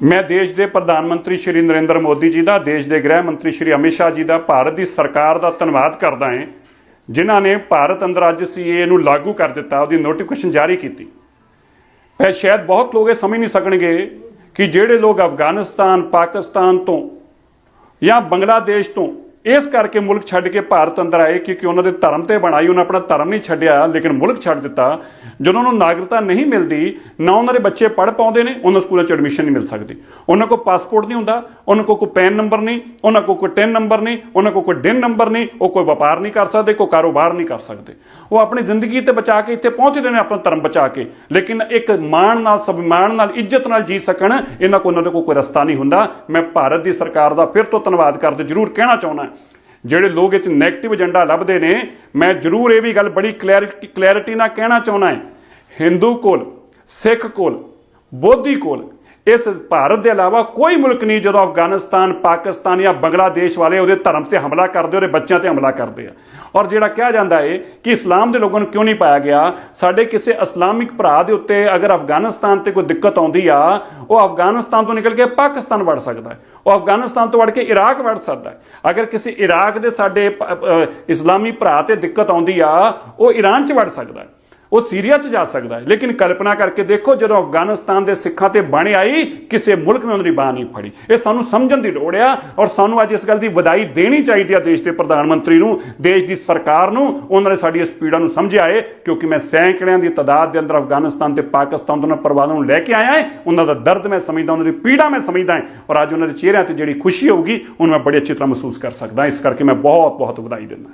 ਮੈਂ ਦੇਸ਼ ਦੇ ਪ੍ਰਧਾਨ ਮੰਤਰੀ ਸ਼੍ਰੀ ਨਰਿੰਦਰ ਮੋਦੀ ਜੀ ਦਾ, ਦੇਸ਼ ਦੇ ਗ੍ਰਹਿ ਮੰਤਰੀ ਸ਼੍ਰੀ ਅਮਿਤ ਸ਼ਾਹ ਜੀ ਦਾ, ਭਾਰਤ ਦੀ ਸਰਕਾਰ ਦਾ ਧੰਨਵਾਦ ਕਰਦਾ ਹਾਂ, ਜਿਨ੍ਹਾਂ ਨੇ ਭਾਰਤ ਅੰਦਰ ਅੱਜ ਸੀਏ ਨੂੰ ਲਾਗੂ ਕਰ ਦਿੱਤਾ, ਉਹਦੀ ਨੋਟੀਫਿਕੇਸ਼ਨ ਜਾਰੀ ਕੀਤੀ। ਪਰ ਸ਼ਾਇਦ ਬਹੁਤ ਲੋਕ ਇਹ ਸਮਝ ਨਹੀਂ ਸਕਣਗੇ ਕਿ ਜਿਹੜੇ ਲੋਕ ਅਫਗਾਨਿਸਤਾਨ, ਪਾਕਿਸਤਾਨ ਤੋਂ ਜਾਂ ਬੰਗਲਾਦੇਸ਼ ਤੋਂ ਇਸ ਕਰਕੇ ਮੁਲਕ ਛੱਡ ਕੇ ਭਾਰਤ ਅੰਦਰ ਆਏ ਕਿਉਂਕਿ ਉਹਨਾਂ ਦੇ ਧਰਮ ਤੇ ਬਣਾਈ, ਉਹਨਾਂ ਆਪਣਾ ਧਰਮ ਨਹੀਂ ਛੱਡਿਆ, ਲੇਕਿਨ ਮੁਲਕ ਛੱਡ ਦਿੱਤਾ ਜਦੋਂ ਉਹਨਾਂ ਨੂੰ ਨਾਗਰਿਕਤਾ ਨਹੀਂ ਮਿਲਦੀ, ਨਾ ਉਹਨਾਂ ਦੇ ਬੱਚੇ ਪੜ੍ਹ ਪਾਉਂਦੇ ਨੇ, ਉਹਨਾਂ ਸਕੂਲਾਂ 'ਚ ਐਡਮਿਸ਼ਨ ਨਹੀਂ ਮਿਲ ਸਕਦੀ। ਉਹਨਾਂ ਕੋਲ ਪਾਸਪੋਰਟ ਨਹੀਂ ਹੁੰਦਾ, ਉਹਨਾਂ ਕੋਲ ਕੋਈ ਪੈਨ ਨੰਬਰ ਨਹੀਂ, ਉਹਨਾਂ ਕੋਲ ਕੋਈ ਟਿਨ ਨੰਬਰ ਨਹੀਂ, ਉਹਨਾਂ ਕੋਲ ਕੋਈ ਡਿਨ ਨੰਬਰ ਨਹੀਂ, ਉਹ ਕੋਈ ਵਪਾਰ ਨਹੀਂ ਕਰ ਸਕਦੇ, ਕੋਈ ਕਾਰੋਬਾਰ ਨਹੀਂ ਕਰ ਸਕਦੇ। ਉਹ ਆਪਣੀ ਜ਼ਿੰਦਗੀ ਤੇ ਬਚਾ ਕੇ ਇੱਥੇ ਪਹੁੰਚਦੇ ਨੇ, ਆਪਣਾ ਧਰਮ ਬਚਾ ਕੇ। ਲੇਕਿਨ ਇੱਕ ਮਾਣ ਨਾਲ, ਸਭਿਮਾਨ ਨਾਲ, ਇੱਜ਼ਤ ਨਾਲ ਜੀ ਸਕਣ, ਇਹਨਾਂ ਕੋਲ ਉਹਨਾਂ ਦੇ ਕੋਲ ਕੋਈ ਰਸਤਾ ਨਹੀਂ ਹੁੰਦਾ। ਮੈਂ ਭਾਰਤ ਦੀ ਸਰਕਾਰ ਦਾ ਫਿਰ ਤੋਂ ਧੰਨਵਾਦ ਕਰਦੇ, ਜ਼ਰੂਰ ਕਹਿਣਾ ਚਾਹੁੰਦਾ ਜਿਹੜੇ ਲੋਕ ਇਹ ਚ 네ਗੇਟਿਵ ਏਜੰਡਾ ਲੱਭਦੇ ਨੇ, ਮੈਂ ਜ਼ਰੂਰ ਇਹ ਵੀ ਗੱਲ ਬੜੀ ਕਲੈਰਿਟੀ ਕਲੈਰਿਟੀ ਨਾਲ ਕਹਿਣਾ ਚਾਹੁੰਦਾ ਹਾਂ। ਹਿੰਦੂ ਕੋਲ, ਸਿੱਖ ਕੋਲ, ਬੋਧੀ ਕੋਲ, ਇਸ ਭਾਰਤ ਦੇ ਇਲਾਵਾ ਕੋਈ ਮੁਲਕ ਨਹੀਂ ਜਦੋਂ ਅਫਗਾਨਿਸਤਾਨ, ਪਾਕਿਸਤਾਨ ਜਾਂ ਬੰਗਲਾਦੇਸ਼ ਵਾਲੇ ਉਹਦੇ ਧਰਮ ਤੇ ਹਮਲਾ ਕਰਦੇ, ਉਹਦੇ ਬੱਚਿਆਂ ਤੇ ਹਮਲਾ ਕਰਦੇ ਆ। ਔਰ ਜਿਹੜਾ ਕਿਹਾ ਜਾਂਦਾ ਏ ਕਿ ਇਸਲਾਮ ਦੇ ਲੋਕਾਂ ਨੂੰ ਕਿਉਂ ਨਹੀਂ ਪਾਇਆ ਗਿਆ? ਸਾਡੇ ਕਿਸੇ ਇਸਲਾਮਿਕ ਭਰਾ ਦੇ ਉੱਤੇ ਅਗਰ ਅਫਗਾਨਿਸਤਾਨ ਤੇ ਕੋਈ ਦਿੱਕਤ ਆਉਂਦੀ ਆ, ਉਹ ਅਫਗਾਨਿਸਤਾਨ ਤੋਂ ਨਿਕਲ ਕੇ ਪਾਕਿਸਤਾਨ ਵੜ ਸਕਦਾ ਹੈ। ਉਹ ਅਫਗਾਨਿਸਤਾਨ ਤੋਂ ਵੜ ਕੇ ਇਰਾਕ ਵੜ ਸਕਦਾ ਹੈ। ਅਗਰ ਕਿਸੇ ਇਰਾਕ ਦੇ ਸਾਡੇ ਇਸਲਾਮੀ ਭਰਾ ਤੇ ਦਿੱਕਤ ਆਉਂਦੀ ਆ, ਉਹ ਈਰਾਨ 'ਚ ਵੜ ਸਕਦਾ ਹੈ। ਉਹ ਸੀਰੀਆ 'ਚ ਜਾ ਸਕਦਾ ਹੈ। ਲੇਕਿਨ ਕਲਪਨਾ ਕਰਕੇ ਦੇਖੋ, ਜਦੋਂ ਅਫਗਾਨਿਸਤਾਨ ਦੇ ਸਿੱਖਾਂ ਤੇ ਬਾਣੀ ਆਈ, ਕਿਸੇ ਮੁਲਕ ਨੇ ਉਹਨਾਂ ਦੀ ਬਾਹ ਨਹੀਂ ਫੜੀ। ਇਹ ਸਾਨੂੰ ਸਮਝਣ ਦੀ ਲੋੜ ਆ ਔਰ ਸਾਨੂੰ ਅੱਜ ਇਸ ਗੱਲ ਦੀ ਵਧਾਈ ਦੇਣੀ ਚਾਹੀਦੀ ਆ ਦੇਸ਼ ਦੇ ਪ੍ਰਧਾਨ ਮੰਤਰੀ ਨੂੰ, ਦੇਸ਼ ਦੀ ਸਰਕਾਰ ਨੂੰ, ਉਹਨਾਂ ਨੇ ਸਾਡੀ ਇਸ ਪੀੜਾ ਨੂੰ ਸਮਝਿਆ ਏ, ਕਿਉਂਕਿ ਮੈਂ ਸੈਂਕੜਿਆਂ ਦੀ ਤਾਦਾਦ ਦੇ ਅੰਦਰ ਅਫਗਾਨਿਸਤਾਨ ਤੇ ਪਾਕਿਸਤਾਨ ਤੋਂ ਉਹਨਾਂ ਪਰਿਵਾਰਾਂ ਨੂੰ ਲੈ ਕੇ ਆਇਆ ਹੈ ਉਹਨਾਂ ਦਾ ਦਰਦ ਮੈਂ ਸਮਝਦਾ, ਉਹਨਾਂ ਦੀ ਪੀੜਾ ਮੈਂ ਸਮਝਦਾ ਹਾਂ ਔਰ ਅੱਜ ਉਹਨਾਂ ਦੇ ਚਿਹਰਿਆਂ ਤੇ ਜਿਹੜੀ ਖੁਸ਼ੀ ਹੋਊਗੀ, ਉਹਨੂੰ ਮੈਂ ਬੜੀ ਅੱਛੀ ਤਰ੍ਹਾਂ ਮਹਿਸੂਸ ਕਰ ਸਕਦਾ ਇਸ ਕਰਕੇ ਮੈਂ ਬਹੁਤ ਬਹੁਤ ਵਧਾਈ ਦਿੰਦਾ।